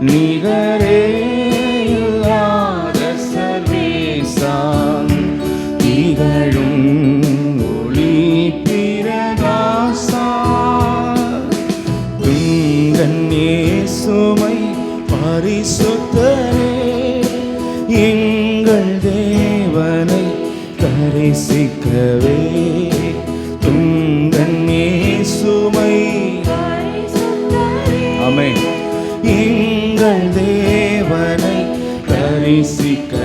நிகரே இல்லாத சர்வேசா திகழும் ஒளி பிரகாசா உங்கன் இயேசுவை பரிசுத்தரே. எங்கள் தேவனை தரிசிக்கவே தரிசிக்கவே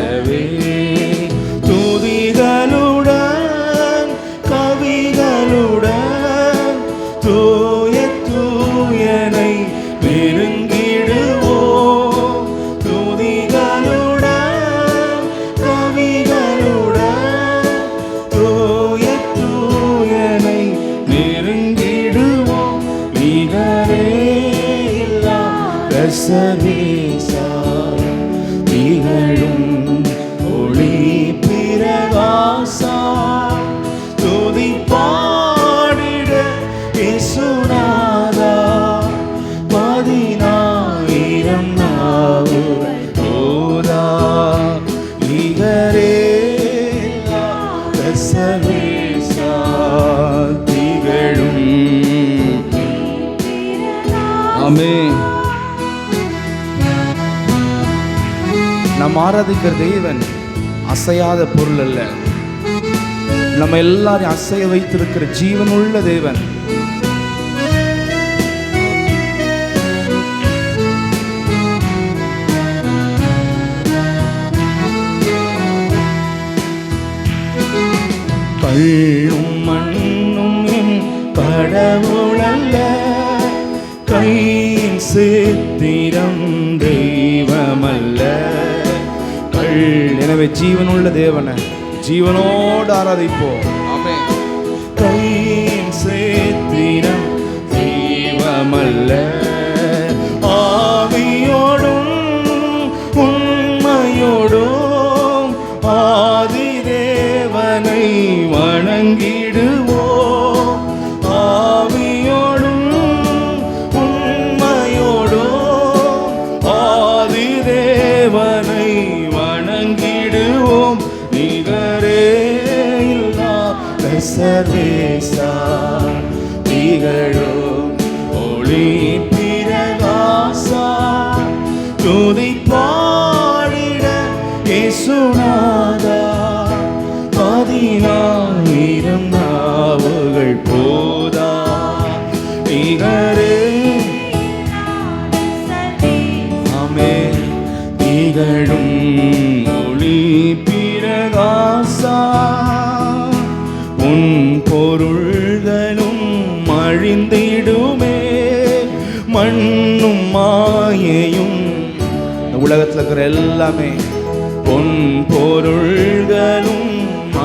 நாம் ஆராதிக்கிற தேவன் அசையாத பொருள் அல்ல. நம்ம எல்லாரையும் அசைய வைத்திருக்கிற ஜீவனுள்ள தேவன். கள்ளும் மண்ணும் என் கடவுளல்ல கையின் சித்திரம் தெய்வமல்ல எனவே ஜீவனுள்ள தேவனை ஜீவனோடு ஆராதிப்போம். சித்திரம் தெய்வமல்ல ஆவியோடும் உண்மையோடும் ஆதி தேவனை வணங்கிடுவோம் சர்வேசா திகழும் ஒளி அழிந்திடுமே மண்ணும் மாயையும் உலகத்தில் இருக்கிற எல்லாமே பொன் பொருள்களும்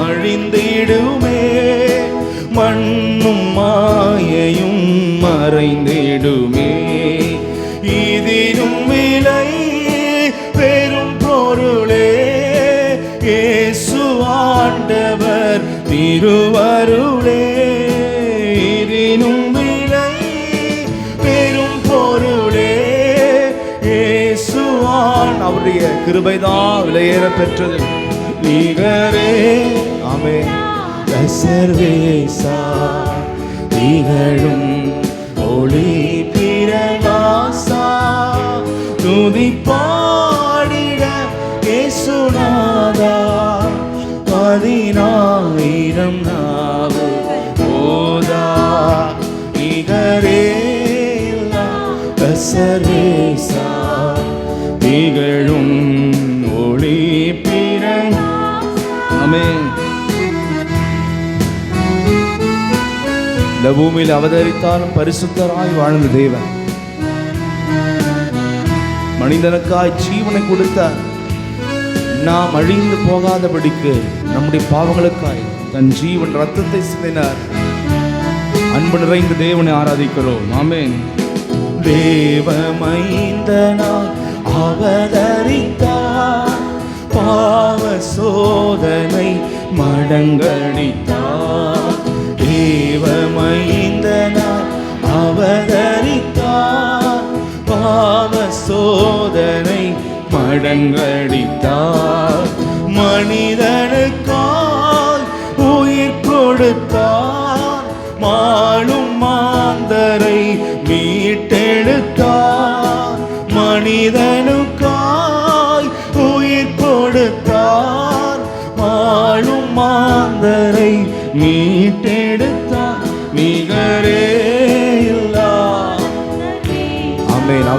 அழிந்திடுமே. மண்ணும் மாயையும் மறைந்திடுமே. இதிலும் விலை பெரும் பொருளே. ஏசுவாண்டவர் ஆண்டவர் கிருபைதான் விலையேற பெற்றது நீகரே அமே சர்வேசா திகழும் ஒளி பிரகாசா. துதி பாடிட இயேசுநாதா. பதினாயிரம் நாவு போதா. நீகரே சர்வேசா திகழும் ஒளி பிறமே இந்த பூமியில் அவதரித்தாலும் பரிசுத்தராய் வாழ்ந்த தேவன். மனிதனுக்காய் ஜீவனை கொடுத்தார் நாம் அழிந்து போகாதபடிக்கு நம்முடைய பாவங்களுக்காய் தன் ஜீவன் ரத்தத்தை சிந்தினார். அன்பு நிறைந்த தேவனை ஆராதிக்கிறோம். ஆமேன். தேவமைந்தனா அவதரித்தார். பாவ சோதனை மடங்கடித்தார். தேவமைந்தனார் அவதரித்தார். பாவ சோதனை மடங்கடித்தார். மனிதனுக்கால் உயிர் கொடுத்தார். மாளும் மாந்தரை மீட்டெடுத்தார்.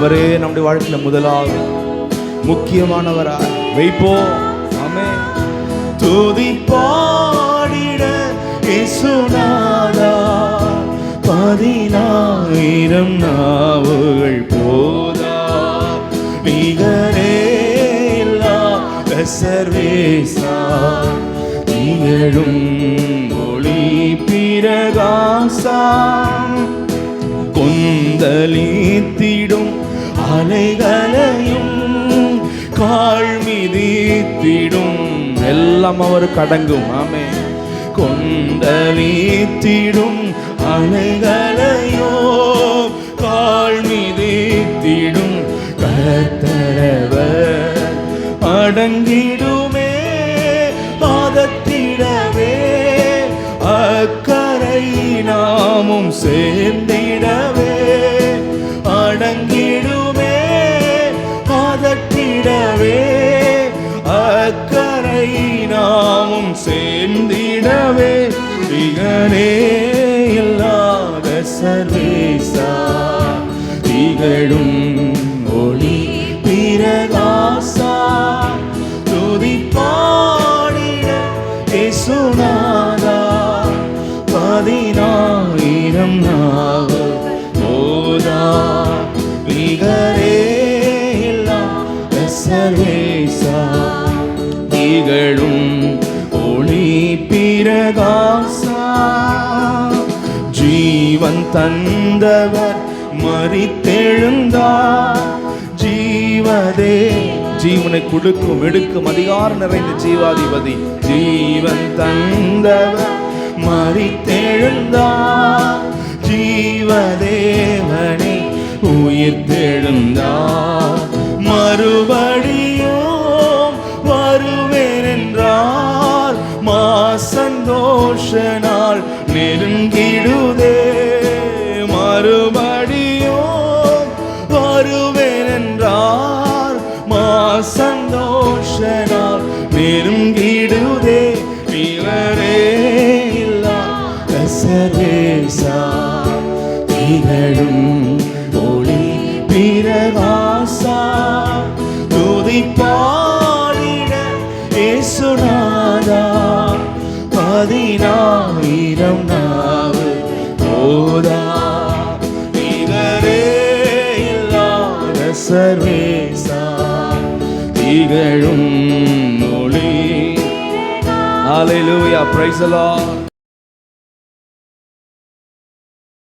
அவரே நம்முடைய வாழ்க்கையில் முதலாவது முக்கியமானவராய். வைப்போ ஆமே துதி பாடிட இசுநாதா பதினாயிரம் நாவுகள் போதா. நிகரே இல்லாத சர்வேசா நிகழும் ஒளி பிரகாசா கொந்தளித்திடும் அலைகளையும் கால் மிதித்திடும். எல்லாம் அவர் கடங்கும். ஆமே கொந்தளித்திடும் அலைகளையோ கால் மிதித்திடும். கத்தரவர் அடங்கிடுமே அதத்திடவே அக்கறை நாமும் சேர்ந்திடவே. நாமும் சேர்ந்திடவே திகழே இல்லாத சர்வேசா. திகழும் ஒளி பிரகாசா. துதி பாடிட இசுநாதா பதினாயிரம் நாள் போதா. பிரகாசா ஜீவன் தந்தவர் மறித்தெழுந்தார். ஜீவதே ஜீவனை கொடுக்கும் எடுக்கும் அதிகாரம் நிறைந்த ஜீவாதிபதி. ஜீவன் தந்தவர் மறித்தெழுந்தார். ஜீவதேவனை உயிர் நெருங்கிடுதே மறுபடியும் வருவேன் என்றார் மா சந்தோஷனார் நெருங்கிடுதே இவரே இல்லா சர்வேசா திகழும் ஒளி பிரகாசா துதி ஏசுநாதா பதினாயிரம் நாவு போதா நிகரே இல்லாத சர்வேசா திகழும் ஒளி Hallelujah. Praise the Lord.